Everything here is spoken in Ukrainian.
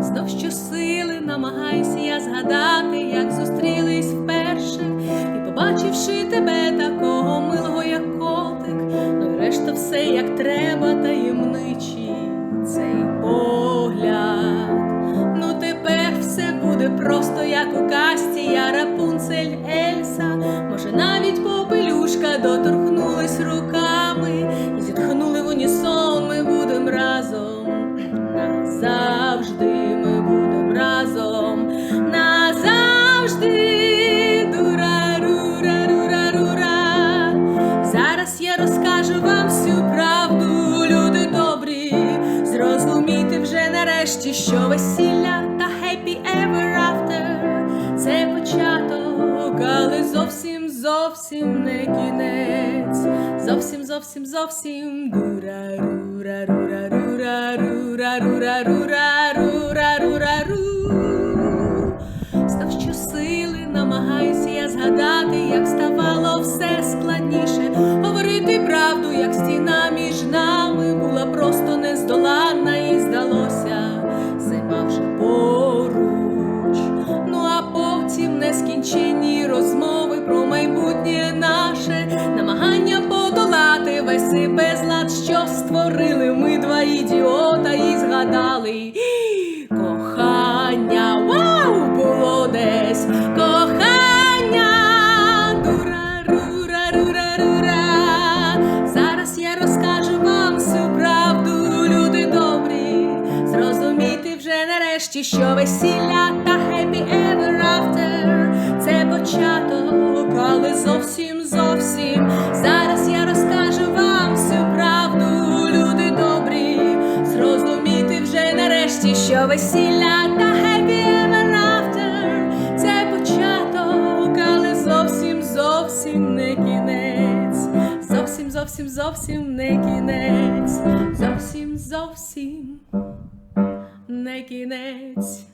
Знов щосили намагаюся я згадати, як зустрілись вперше, і побачивши тебе такого милого, як котик, ну й решта все як треба, таємничі цей погляд. Ну тепер все буде просто як у касті, я Рапунцель і зітхнули в унісон. Ми будем разом назавжди. Ми будем разом назавжди. Дура-рура-рура-рура. Зараз я розкажу вам всю правду, люди добрі. Зрозумійте вже нарешті, що весілля та зовсім не кінець. Зовсім, зовсім, зовсім дура рура рура рура рура рура рура рура рура ру. Став щосили, намагаюся я згадати, як ставало все складніше. Говорити правду, як стіна між нами була просто нездоланна, і здалося, зима вже поруч. Ну а потім нескінченні розмови про майбутнє наше, намагання подолати весь цей безлад, що створили ми два ідіота, і згадали кохання. Вау! Було десь кохання. Дура, рура, рура, рура. Зараз я розкажу вам всю правду, люди добрі. Зрозумійте вже нарешті, що весілля весілля та happy ever after це початок, але зовсім зовсім не кінець. Зовсім, зовсім, зовсім не кінець. Зовсім, зовсім не кінець.